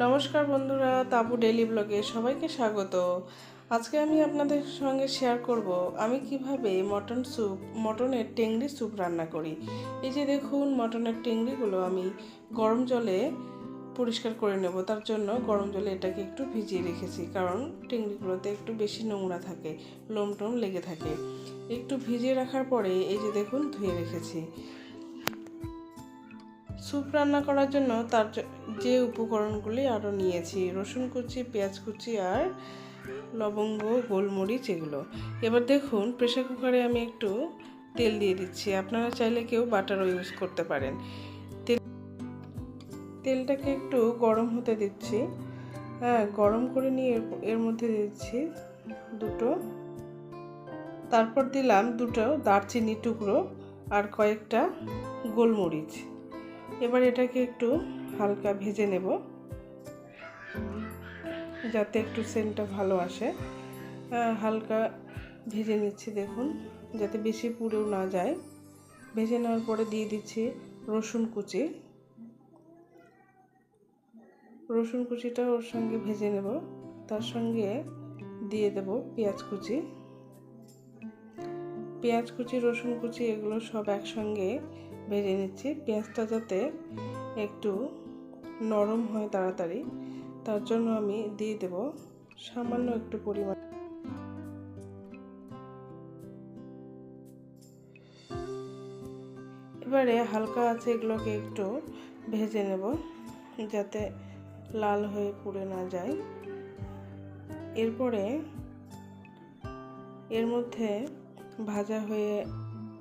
নমস্কার বন্ধুরা তাবু ডেলি ব্লগে সবাইকে স্বাগত। আজকে আমি আপনাদের সঙ্গে শেয়ার করব, আমি কীভাবে মটন স্যুপ, মটনের টেংরি স্যুপ রান্না করি। এই যে দেখুন, মটনের টেংরিগুলো আমি গরম জলে পরিষ্কার করে নেব। তার জন্য গরম জলে এটাকে একটু ভিজিয়ে রেখেছি, কারণ টেংরিগুলোতে একটু বেশি নোংরা থাকে লোম টোম লেগে থাকে। একটু ভিজিয়ে রাখার পরে এই যে দেখুন, ধুয়ে রেখেছি। স্যুপ রান্না করার জন্য তার যে উপকরণগুলি আরও নিয়েছি, রসুন কুচি, পেঁয়াজ কুচি আর লবঙ্গ, গোলমরিচ এগুলো। এবার দেখুন প্রেশার কুকারে আমি একটু তেল দিয়ে দিচ্ছি। আপনারা চাইলে কেউ বাটারও ইউজ করতে পারেন। তেল, তেলটাকে একটু গরম হতে দিচ্ছি। হ্যাঁ গরম করে নিয়ে এর- মধ্যে দিচ্ছি দুটো। তারপর দিলাম দুটো দারচিনি টুকরো আর কয়েকটা গোলমরিচ। এবার এটাকে একটু হালকা ভেজে নেব, যাতে একটু সেন্টটা ভালো আসে। হালকা ভেজে নিচ্ছি, দেখুন, যাতে বেশি পুড়েও না যায়। ভেজে নেওয়ার পরে দিয়ে দিচ্ছি রসুন কুচি। রসুন কুচিটা ওর সঙ্গে ভেজে নেব, তার সঙ্গে দিয়ে দেব পেঁয়াজ কুচি। পেঁয়াজ কুচি, রসুন কুচি, এগুলো সব একসঙ্গে ভেজে নিচ্ছি পেঁয়াজটা যাতে একটু নরম হয় তাড়াতাড়ি, তার জন্য আমি দিয়ে দেব সামান্য একটু পরিমাণ। এবারে হালকা আছে এগুলোকে একটু ভেজে নেব, যাতে লাল হয়ে পুড়ে না যায়। এরপরে এর মধ্যে ভাজা হয়ে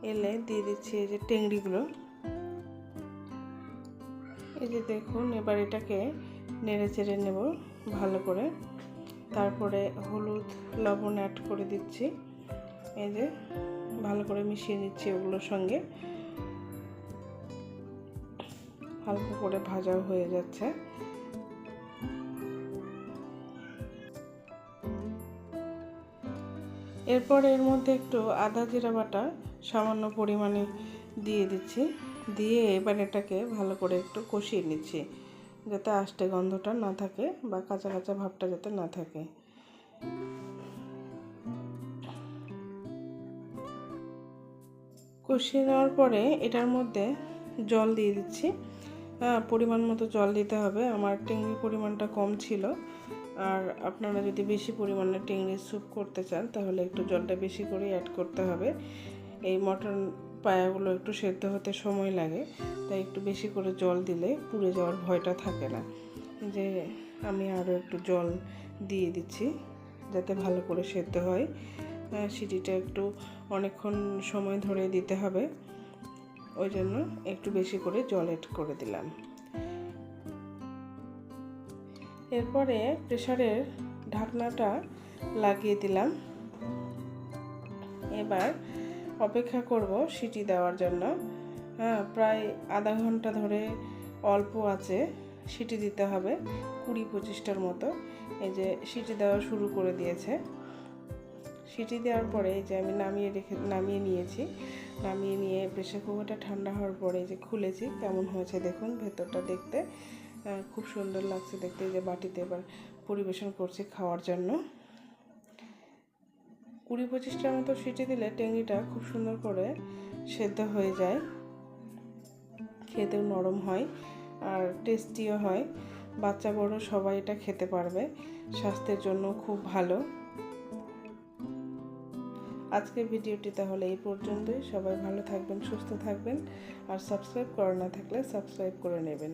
এলে দিয়ে দিচ্ছি এই যে টেংরিগুলো এই যে দেখুন, এবার এটাকে নেড়ে চেড়ে নেব ভালো করে। তারপরে হলুদ, লবণ অ্যাড করে দিচ্ছি। এই যে ভালো করে মিশিয়ে নিচ্ছি ওগুলোর সঙ্গে। হালকা করে ভাজাও হয়ে যাচ্ছে। এরপর এর মধ্যে একটু আদা জিরা বাটা সামান্য পরিমাণে দিয়ে দিচ্ছি। দিয়ে এবার এটাকে ভালো করে একটু কষিয়ে নিচ্ছি, যাতে আষ্টে গন্ধটা না থাকে বা কাঁচা কাঁচা ভাবটা যাতে না থাকে। কষিয়ে নেওয়ার পরে এটার মধ্যে জল দিয়ে দিচ্ছি। পরিমাণ মতো জল দিতে হবে। আমার টেংরির পরিমাণটা কম ছিল। আর আপনারা যদি বেশি পরিমাণে টেংরির স্যুপ করতে চান, তাহলে একটু জলটা বেশি করে অ্যাড করতে হবে। এই মটন পায়াগুলো একটু সেদ্ধ হতে সময় লাগে, তাই একটু বেশি করে জল দিলে পুড়ে যাওয়ার ভয়টা থাকে না। যে আমি আরও একটু জল দিয়ে দিচ্ছি, যাতে ভালো করে সেদ্ধ হয়। সিটিটা একটু অনেকক্ষণ সময় ধরে দিতে হবে। ওই জন্য একটু বেশি করে জল এড করে দিলাম। এরপরে প্রেসারের ঢাকনাটা লাগিয়ে দিলাম। এবার অপেক্ষা করব সিটি দেওয়ার জন্য। হ্যাঁ প্রায় আধা ঘণ্টা ধরে অল্প আছে সিটি দিতে হবে, কুড়ি পঁচিশটার মতো। এই যে সিটি দেওয়া শুরু করে দিয়েছে। সিটি দেওয়ার পরে এই যে আমি নামিয়ে রেখে, নামিয়ে নিয়েছি। নামিয়ে নিয়ে প্রেশার কুকারটা ঠান্ডা হওয়ার পরে যে খুলেছি, কেমন হয়েছে দেখুন ভেতরটা দেখতে। খুব সুন্দর লাগছে দেখতে যে বাটিতে এবার পরিবেশন করছি খাওয়ার জন্য। কুড়ি পঁচিশটার মতো সিটি দিলে টেঙ্গিটা খুব সুন্দর করে সেদ্ধ হয়ে যায়। খেতেও নরম হয় আর টেস্টিও হয়। বাচ্চা বড় সবাই এটা খেতে পারবে, স্বাস্থ্যের জন্য খুব ভালো। আজকের ভিডিওটি তাহলে এই পর্যন্তই। সবাই ভালো থাকবেন, সুস্থ থাকবেন আর সাবস্ক্রাইব করা না থাকলে সাবস্ক্রাইব করে নেবেন।